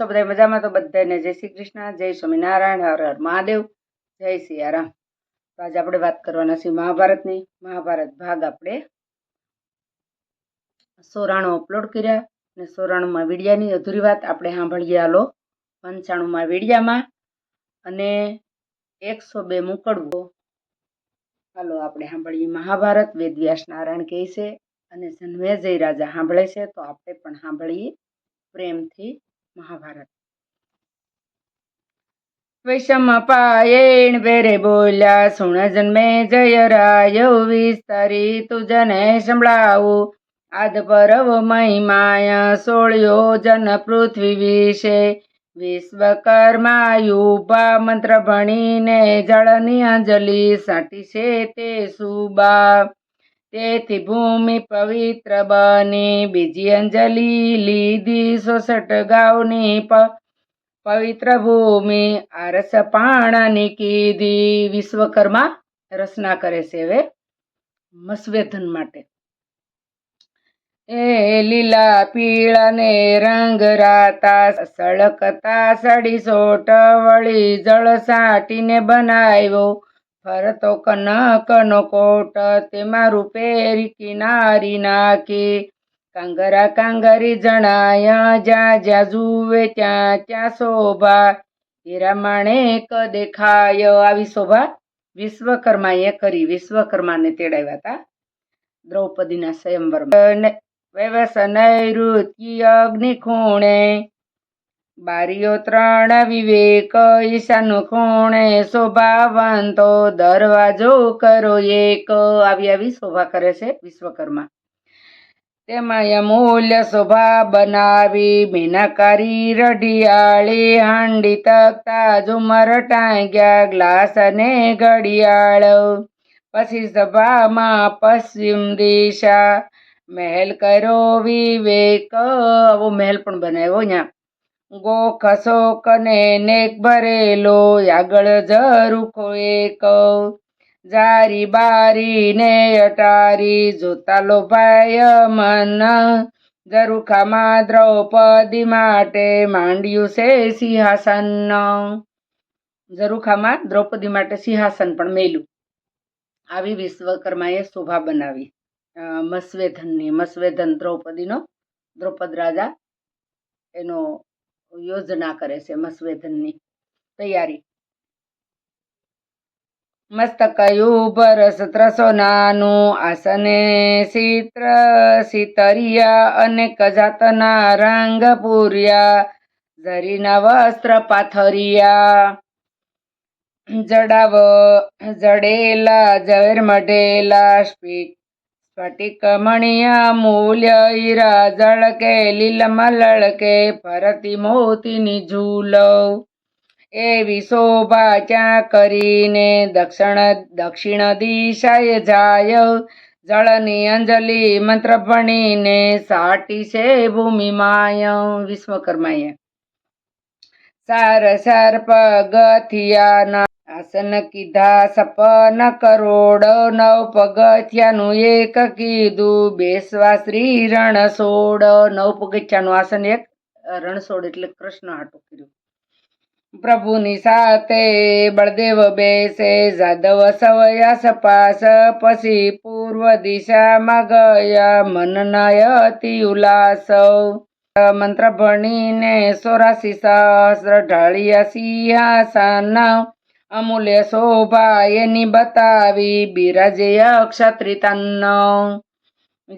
તો બધા મજામાં? તો બધાને જય શ્રી કૃષ્ણ, જય સ્વામિનારાયણ, હર હર મહાદેવ, જય સિયારામ. તો આજે આપણે વાત કરવાના છીએ મહાભારતની. મહાભારત ભાગ આપણે સોરાણું અપલોડ કર્યા અને સોરાણુંમાં વીડિયાની અધૂરી વાત આપણે સાંભળીએ હાલો. પંચાણુંમાં વીડિયામાં અને એકસો બે મોકળવો હાલો આપણે સાંભળીએ મહાભારત. વેદવ્યાસ નારાયણ કહે છે અને જન્મેજય રાજા સાંભળે છે. તો આપણે પણ સાંભળીએ પ્રેમથી. મહાભારત. વૈષમ પાયેણ બેરે બોલ્યા, સુણ જન્મે જય રાય વિસ્તારી તુજને સંભળાવું. આદ પરવ મહિમાય સોળ્યો જન પૃથ્વી વિશે. વિશ્વકર્માયુભા મંત્ર ભણીને જળની અંજલિ સાટી છે તે સુબા. તેથી ભૂમિ પવિત્ર બની, બીજી અંજલિ લીધી સોસઠ ગાઉની પવિત્ર ભૂમિ આરસ પાણાની કીધી. વિશ્વકર્મા રચના કરે છે હવે મસ્વેધન માટે. એ લીલા પીળા ને રંગ રાતા, સળકતા સડી સોટ વળી જળ સાટીને બનાવ્યો. ફરતો કનકનો કોટ તેમાં રૂપેરી કિનારી નાખી કાંગરા કાંગરી જણાય જ્યાં જ્યાં જુએ ત્યાં ત્યાં શોભા હીરા માણેક દેખાય આવી શોભા વિશ્વકર્માએ કરી વિશ્વકર્માને તેડાવ્યા હતા દ્રૌપદીના સ્વયંવરમાં વ્યવસ નૈઋત્ય અગ્નિ ખૂણે બારીઓ ત્રણ વિવેક ઈશાનો ખૂણે શોભાવંતો દરવાજો કરો એક. આવી આવી શોભા કરે છે વિશ્વકર્મા. તેમાં અમૂલ્ય શોભા બનાવી, મીનાકારી, રઢિયાળી, હાંડી તકતા ઝુમર ટાંગ્યા, ગ્લાસ અને ઘડિયાળ. પછી સભામાં પશ્ચિમ દિશા, મહેલ કરો વિવેક. આવો મહેલ પણ બનાવ્યો અહીંયા. ગોખ શોક ને નેક ભરેલો, આગળ ઝરૂખો એક. જારી બારી ને અટારી, જોતા લોભાય મન ઝરૂખામાં દ્રૌપદી માટે માંડ્યું છે સિંહાસન. ઝરૂખામાં દ્રૌપદી માટે સિંહાસન પણ મેલું આવી વિશ્વકર્માએ શોભા બનાવી. મસ્વેધનની, મસ્વેધન દ્રૌપદીનો, દ્રૌપદ રાજા એનો યોજના કરે છે મસ્વેધનની તૈયારી. મસ્તકયું બરસ ત્રસોનાનું આસને ચિત્ર સિતરિયા અનેક જાતના રંગ પૂર્યા. ઝરીના વસ્ત્ર પાથરિયા. જડાવ, જડેલા, ઝવેર મઢેલા સ્ફટિક મણિયા મૂલ્ય ઈરા જળકે લીલમ લળકે ફરતી મોતીની ઝૂલવ એવી શોભા ત્યાં કરીને દક્ષિણ દક્ષિણ દિશાએ જાય? જળની અંજલિ મંત્ર ભણીને સાટી છે ભૂમિ માય વિશ્વકર્માએ. સાર સર્પ પગથિયાના આસન કીધા સપન કરોડ નવ પગથિયાનું એક કીધું બેસવા શ્રી રણછોડ નવ પગથિયાનું આસન એક રણછોડ એટલે કૃષ્ણ હાટું કર્યું પ્રભુની સાથે બળદેવ બેસે જાદવ સવયા સપાસ પછી પૂર્વ દિશામાં ગયા મનના અતિ ઉલ્લાસ મંત્ર ભણીને સોરાસી સહસ્ર ઢાળિયા સિંહાસન અમૂલ્ય શોભા એની બતાવી બિરાજે અક્ષત્રી તન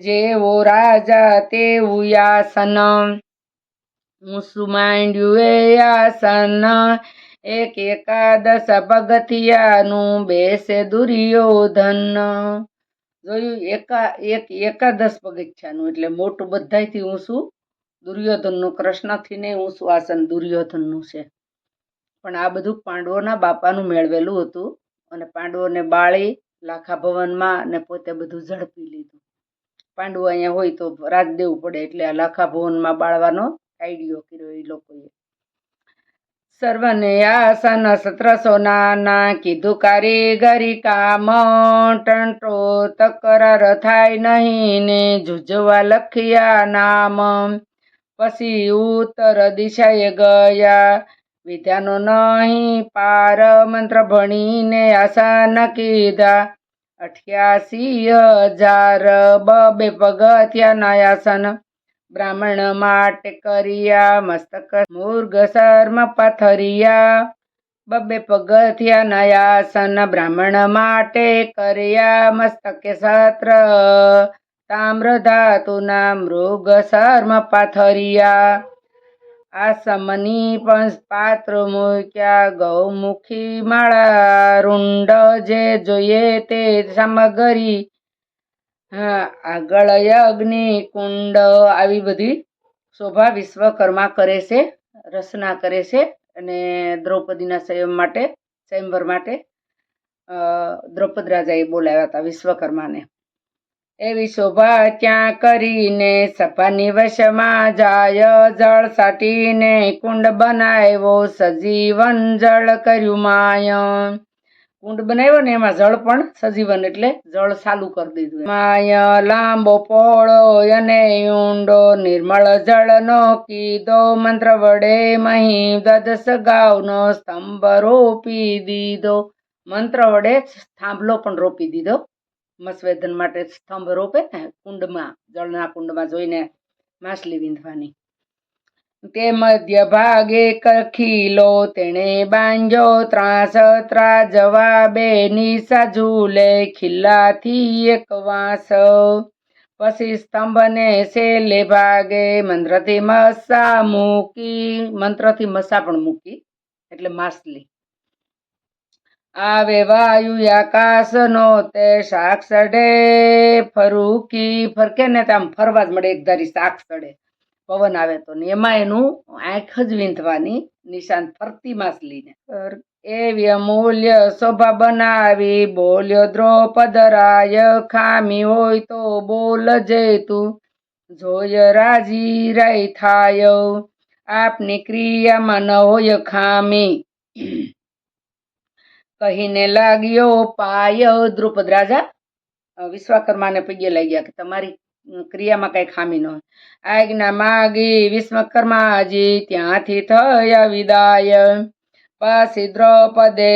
જેવો રાજા તેવું યાસન. ઊંસું માંડ્યું એ આસન એક એકાદશ પગથિયાનું બેસે દુર્યોધન. જોયું, એકા, એક એકાદશ પગથિયાનું એટલે મોટું બધાયથી ઊંચું. દુર્યોધનનું કૃષ્ણથી ને ઊંચું આસન દુર્યોધનનું છે. પણ આ બધું પાંડવોના બાપાનું મેળવેલું હતું અને પાંડવોને બાળી લાખા ભવનમાં અને પોતે બધું ઝડપી લીધું. પાંડવો અહીંયા હોય તો રાજ દેવું પડે એટલે આ લાખા ભવનમાં બાળવાનો આઈડિયો કર્યો એ લોકોએ. સર્વને આસન સત્રસો નાના કીધું કારીગરી કામ, ટંટો તકરાર થાય નહીં ને જુજવા લખ્યા નામ. પછી ઉત્તર દિશાએ ગયા વિદ્યાનો નહીં, પાર મંત્ર ભણીને આસન કીધા. અઠ્યાસી હજાર બબે પગથિયા નાયાસન. બ્રાહ્મણ માટે કર્યા, મસ્તક મૂર્ગ શર્મ પાથરિયા. બબે પગથિયા નયાસન, બ્રાહ્મણ માટે કર્યા, મસ્તકે સત્ર. તામ્ર ધાતુના મૃગ શર્મ પાથરિયા. આસમની પણ પાત્ર મૂક્યા. ગૌમુખી માળા રૂંડ જે જોઈએ તે સામગ્રી. હા, આગળ અગ્નિ કુંડ આવી બધી શોભા વિશ્વકર્મા કરે છે રચના કરે છે અને દ્રૌપદીના સંયમ માટે સ્વયંવર માટે દ્રૌપદ રાજાએ બોલાવ્યા હતા વિશ્વકર્માને. એવી શોભા ત્યાં કરીને સભાની વશમાં જાય, જળ સાટીને કુંડ બનાવ્યો, સજીવન જળ કર્યું માય કુંડ બનાવ્યો ને એમાં જળ પણ, સજીવન એટલે જળ ચાલુ કરી દીધું માય લાંબો પોળો અને ઊંડો નિર્મળ જળનો કીધો મંત્ર વડે મહી દસ સગાવનો સ્તંભ રોપી દીધો. મંત્ર વડે થાંભલો પણ રોપી દીધો. મસવેદન માટે સ્તંભ રોપે ને કુંડમાં, જળના કુંડમાં જોઈને માછલી વીંધવાની. તે મધ્ય ભાગે કખીલો, તેણે બાંજો, ત્રાસ ત્રા જવાબે નિશા ઝૂલે ખિલ્લાથી એક વાંસ. પછી સ્તંભને શેલે ભાગે, મંત્રથી મસા મૂકી, મંત્રથી મસા પણ મૂકી, એટલે માછલી. આવે વાયુ આકાશનો તે શાક સડે, ફરુકી ફરકે ને આમ ફરવા જ મળે, એક ધારી શાક સડે. પવન આવે તો ને એમાં એનું આંખ જ વીંધવાની નિશાન ફરતી માછલીને. લઈને એવી અમૂલ્ય શોભા બનાવી, બોલ્યો દ્રોપદ રાય, ખામી હોય તો બોલ જે તું જોય રાજી રાય થાય આપની ક્રિયામાં ન હોય ખામી. કહીને લાગ્યો, પાય દ્રુપદ રાજા. વિશ્વકર્માને પગે લાગ્યા કે તમારી ક્રિયામાં કઈ ખામી ન હોય. આજ્ઞા માગી વિશ્વકર્માજી, ત્યાંથી થયા વિદાય. પછી દ્રૌપદે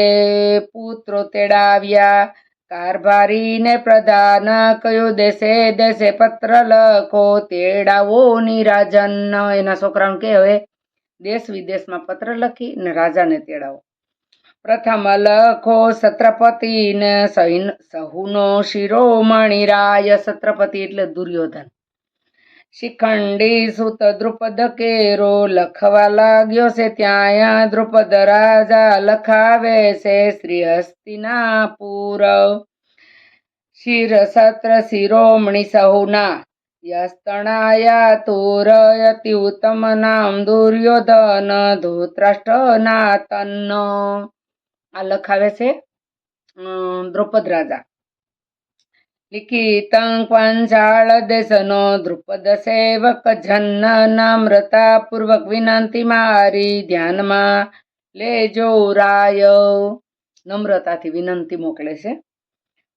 પુત્રો તેડાવ્યા. કારભારીને પ્રધાન કયો દેશે? દેશે પત્ર લખો, તેડાવો ની રાજન એના છોકરાને કે હવે દેશ વિદેશમાં પત્ર લખી ને રાજાને તેડાવો. પ્રથમ લખો છત્રપતિને સહીન સહુનો શિરોમણી રાય છત્રપતિ એટલે દુર્યોધન શિખંડી સુત દ્રુપદ કેરો લખવા લાગ્યો છે ત્યાં દ્રુપદ રાજા લખાવે છે શ્રી હસ્તિનાપુર શિર સત્ર શિરોમણી સહુના યસ્તણાયા તુરયતિ ઉત્તમ નામ દુર્યોધન ધૃતરાષ્ટ્રના તન્ન આ લખાવે છે દ્રુપદ રાજા. લિખિતં પંચાળ દેશનો દ્રુપદ સેવક જન્ન નામ્રતા પૂર્વક વિનંતી મારી ધ્યાનમાં લેજો રાય. નમ્રતાથી વિનંતી મોકલે છે.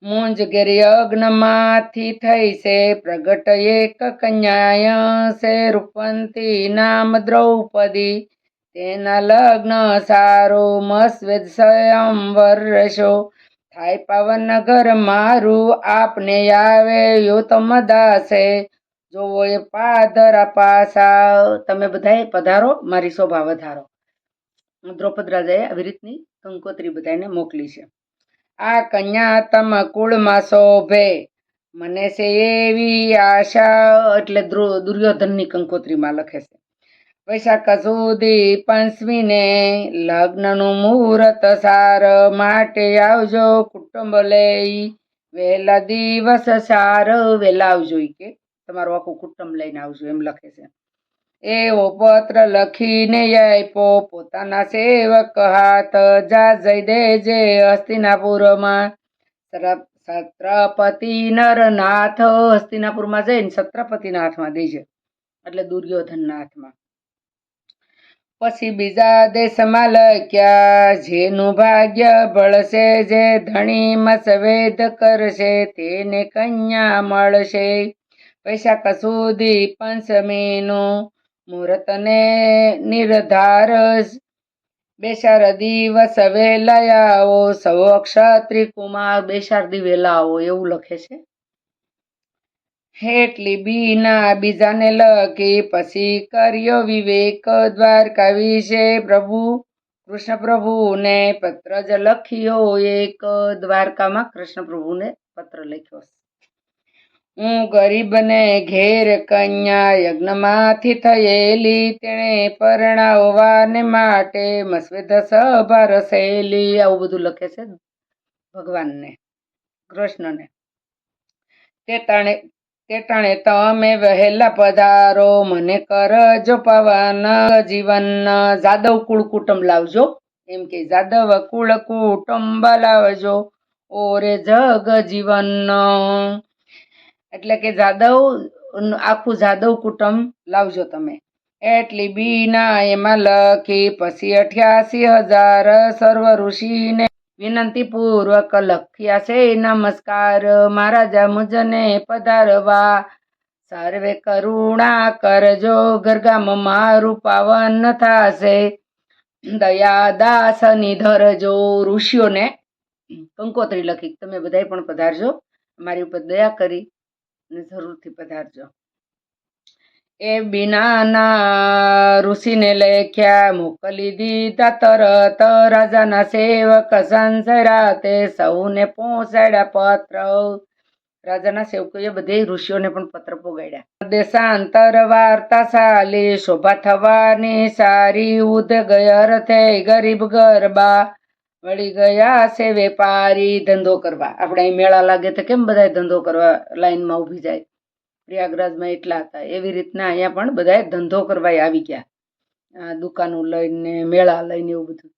મુંજ યજ્ઞમાંથી થઈ છે, પ્રગટ એક કન્યાય છે, રૂપંતી નામ દ્રૌપદી. તેના લગ્ન સારો મસ્વેદ સ્વયંવર રહેશો થાય પાવન ઘર મારું આપને આવે યોતમ દાસે. જોવો એ પાધરા પાસા. તમે બધાએ પધારો, મારી શોભા વધારો. દ્રૌપદ રાજાએ આવી રીતની કંકોત્રી બધાને મોકલી છે. આ કન્યા તમ કુળમાં શોભે. મને છે એવી આશા, એટલે દ્રુ- દુર્યોધનની કંકોત્રીમાં લખે છે. વૈશાખ સુધી પંચમીને લગ્નનું મુહૂર્ત સાર માટે આવજો કુટુંબ લઈ. વહેલા દિવસ સાર વહેલા આવજો કે. તમારું આખું કુટુંબ લઈને આવજો એમ લખે છે. એવો પત્ર લખીને આપ્યો પોતાના સેવક હાથ જા જઈ દેજે હસ્તિનાપુરમાં. છત્રપતિ નરનાથ હસ્તિનાપુરમાં જઈને છત્રપતિના હાથમાં દેજે. એટલે દુર્યોધનના હાથમાં. પછી બીજા દેશમાં લખ્યા, જેનું ભાગ્ય બળશે જે ધણી મસવેદ કરશે, તેને કન્યા મળશે. વૈશાખ સુધી પંચમીનું મુહૂર્તને નિર્ધાર બેસાર દિવસ આવો સૌ ક્ષત્રિ કુમાર બેસારદી વહેલા આવો એવું લખે છે. હેટલી બીના બીજાને લખી પછી કર્યો વિવેક દ્વારકા વિશે પ્રભુ, કૃષ્ણ પ્રભુને પત્ર જ લખ્યો એક દ્વારકામાં કૃષ્ણ પ્રભુને પત્ર લખ્યો. હું ગરીબને ઘેર કન્યા યજ્ઞમાંથી થયેલી, તેણે પરણાવવાને માટે મસ્વેદ સભા રસેલી, આવું બધું લખે છે ભગવાનને, કૃષ્ણને. તે ટાણે તે ટાણે તમે વહેલા પધારો, મને કરજો પવન, જીવન, જાદવ કુળ કુટુંબ લાવજો. એમ કે જાદવ કુળ કુટુંબ લાવજો. ઓરે જગ જીવન. એટલે કે જાદવ, આખું જાદવ કુટુંબ લાવજો તમે. એટલી બીના એમાં લખી, પછી અઠ્યાસી હજાર સર્વ ઋષિને વિનંતી પૂર્વક લખ્યા છે. નમસ્કાર, મહારાજા મુજને પધારવા. સર્વે કરુણા કરજો. ગરગામ મારું પાવન થાશે. દયા દાસની ધરજો. ઋષિઓને કંકોત્રી લખી તમે બધાય પણ પધારજો. મારી ઉપર દયા કરી અને જરૂરથી પધારજો. એ બીનાના ઋષિને લેખ્યા, મોકલી દીધા તરત રાજાના સેવક સંસરાતે સૌને પહોંચાડ્યા પત્ર. રાજાના સેવકોએ બધે ઋષિઓને પણ પત્ર પોગાડ્યા. દેશાંતર વાર્તા સાલી શોભા થવાની સારી ઉધ ગયર થઈ ગરીબ ગરબા વળી ગયા છે વેપારી ધંધો કરવા. આપણે અહીં મેળા લાગે તો કેમ બધા ધંધો કરવા લાઈનમાં ઊભી જાય? પ્રયાગરાજમાં એટલા હતા. એવી રીતના અહીંયા પણ બધા ધંધો કરવા આવી ગયા. દુકાનો લઈને, મેળા લઈને એવું બધું.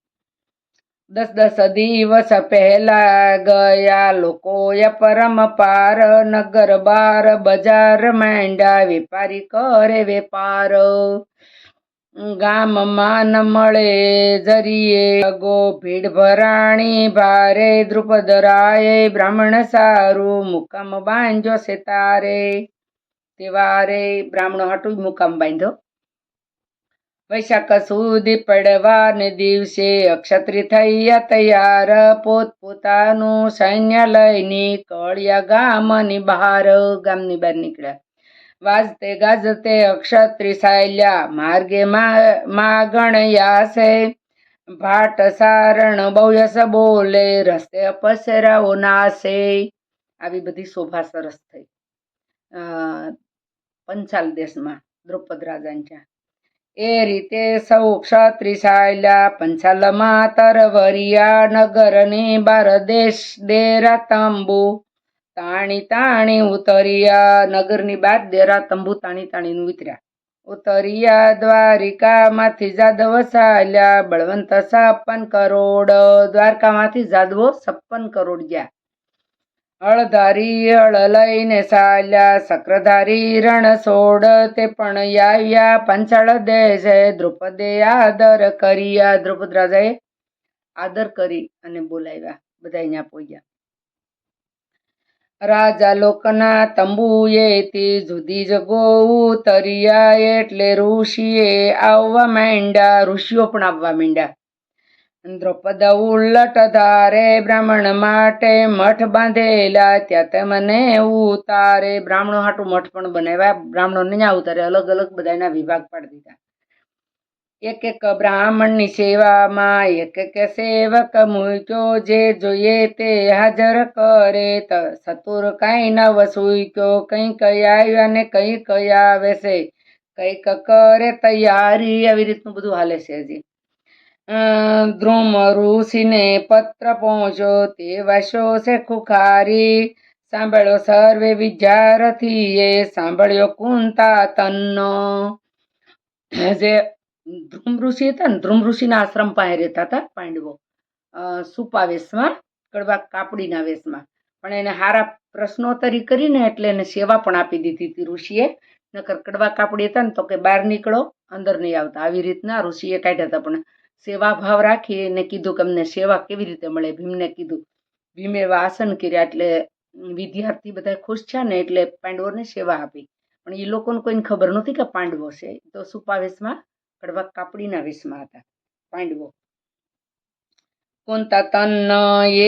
દસ દસ દિવસ પહેલા ગયા લોકો પરમ પાર નગર બાર બજાર માંડ્યા. વેપારી કરે વેપાર. ગામમાં ન મળે જરીએ. ગો ભીડ ભરાણી ભારે દ્રુપદરાય બ્રાહ્મણ સારું. મુકામ બાંધ્યો છે તારે તેવારે બ્રાહ્મણો હાટું મુકામ બાંધ્યો. વૈશાખ સુધી પડવાને દિવસે અક્ષત્રી થયા તૈયાર. પોત પોતાનું સૈન્ય લઈ નીકળ્યા ગામની બહાર ગામની બહાર નીકળ્યા. વાજતે ગાજતે અક્ષત્રિ સાયલ્યા, માર્ગે મા ગણ્યા છે ભાટ સારણ બહુ યસ બોલે, રસ્તે અપસરાઓ નાશે આવી બધી શોભા સરસ થઈ. પંચાલ દેશમાં દ્રુપદ ત્યાં એ રીતે સૌ ક્ષત્રિ ચાલ્યા પંચાલમાં તરવરિયા નગરની બાર દેશ દેરા તંબુ તાણી તાણી ઉતરિયા, નગરની બાદ દેરા તંબુ તાણી તાણીને ઉતર્યા ઉતરિયા દ્વારિકામાંથી જાદવ સાયલા બળવંત છપ્પન કરોડ, દ્વારકામાંથી જાદવો છપ્પન કરોડ ગયા. હળધારી અળલઈને લઈને ચાલ્યા સક્રધારી રણ સોડ, તે પણ યાવ્યા પંચાળ દેશે દ્રુપદે આદર કર્યા. દ્રુપદ રાજાએ આદર કરી અને બોલાવ્યા. બધા અહીંયા પહોંચ્યા રાજા લોકના તંબુએથી જુદી જગો ઉતર્યા એટલે ઋષિએ આવવા માંડ્યા. ઋષિઓ પણ આવવા માંડ્યા. દ્રૌપદ ઉલટ ધારે બ્રાહ્મણ માટે મઠ બાંધેલા ત્યાં તેમને ઉતારે. બ્રાહ્મણો હાટું મઠ પણ બનાવ્યા. બ્રાહ્મણો નહીં ઉતારે. અલગ અલગ બધાના વિભાગ પાડી દીધા. એક એક બ્રાહ્મણની સેવામાં, એક એક સેવક મૂક્યો જે જોઈએ તે હાજર કરે. ત સતુર કાંઈ નવ સૂક્યો કંઈક આવ્યા ને કંઈક આવે છે. કંઈક કરે તૈયારી. આવી રીતનું બધું હાલે છે હજી. ધ્રુમ ઋષિને પત્ર પહોંચ્યો, તે વશો છે ખુખારી સાંભળ્યો સર્વે વિદ્યારથીએ, સાંભળ્યો કુંતા તન્નો જે ધ્રુમ ઋષિ હતા ને ધ્રુમ ઋષિના આશ્રમ પાસે રહેતા હતા પાંડવો. સુપા વેશમાં, કડવા કાપડીના વેશમાં. પણ એને હારા પ્રશ્નોત્તરી કરીને એટલે એને સેવા પણ આપી દીધી હતી ઋષિએ. નકર કડવા કાપડી હતા ને, તો કે બહાર નીકળો, અંદર નહીં આવતા. આવી રીતના ઋષિએ કાઢ્યા હતા. પણ સેવા ભાવ રાખી એને કીધું કે અમને સેવા કેવી રીતે મળે? ભીમને કીધું. ભીમે એવા આસન કર્યા એટલે વિદ્યાર્થી બધા ખુશ છે ને એટલે પાંડવોને સેવા આપી. પણ એ લોકોને કોઈને ખબર નહોતી કે પાંડવો છે. તો સુપા વેશમાં, કડવા કાપડીના વેશમાં હતા પાંડવો. કોનતા તન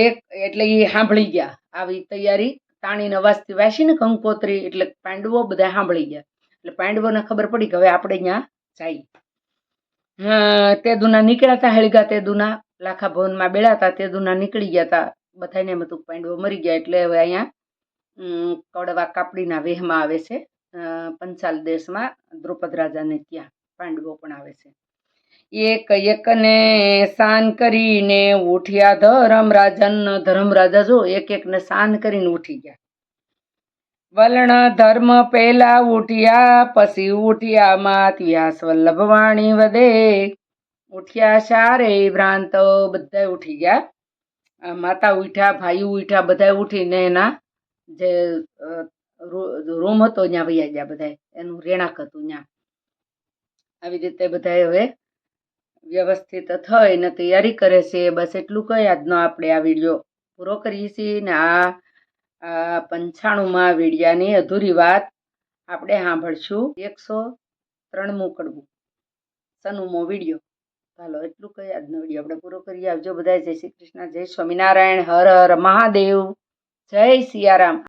એક એટલે એ સાંભળી ગયા. આવી તૈયારી તાણીને અવાજથી વાસી ને કંકોત્રી એટલે પાંડવો બધા સાંભળી ગયા. એટલે પાંડવોને ખબર પડી કે હવે આપણે અહીંયા જઈએ. તે દુના નીકળ્યા હતા હળગા, તે દુના લાખા ભવનમાં બેડા હતા તે દુના નીકળી ગયા હતા બધાને એમ હતું પાંડવો મરી ગયા એટલે હવે અહીંયા કડવા કાપડીના વેહમાં આવે છે. પંચાલ દેશમાં દ્રૌપદ રાજાને ત્યાં પાંડવો પણ આવે છે. એક એકને શાન કરીને ઉઠ્યા ધર્મરાજન ધર્મરાજા જો, એક એકને શાન કરીને ઉઠી ગયા. વલણ ધર્મ પહેલા ઉઠ્યા, પછી ઉઠ્યા માત વ્યાસ વલ્લભ વાણી વધે ઉઠ્યા સારે ભ્રાંત બધા ઉઠી ગયા. માતા ઉઠ્યા, ભાઈ ઉઠ્યા, બધા ઉઠીને એના જે રૂમ હતો ત્યાં વૈયા ગયા બધા. એનું રહેણાંક હતું ત્યાં. આવી રીતે બધા હવે વ્યવસ્થિત થઈને તૈયારી કરે છે. બસ એટલું કહી આજનો આપણે આ વીડિયો પૂરો કરીએ છીએ ને આ પંચાણુંમાં વિડિયાની અધૂરી વાત આપણે સાંભળશું. એકસો ત્રણમું કડવું સનુમો વીડિયો. ચાલો, એટલું કહી આજનો વીડિયો આપણે પૂરો કરીએ. આવજો બધા જય શ્રી કૃષ્ણ. જય સ્વામિનારાયણ. હર હર મહાદેવ. જય સિયારામ.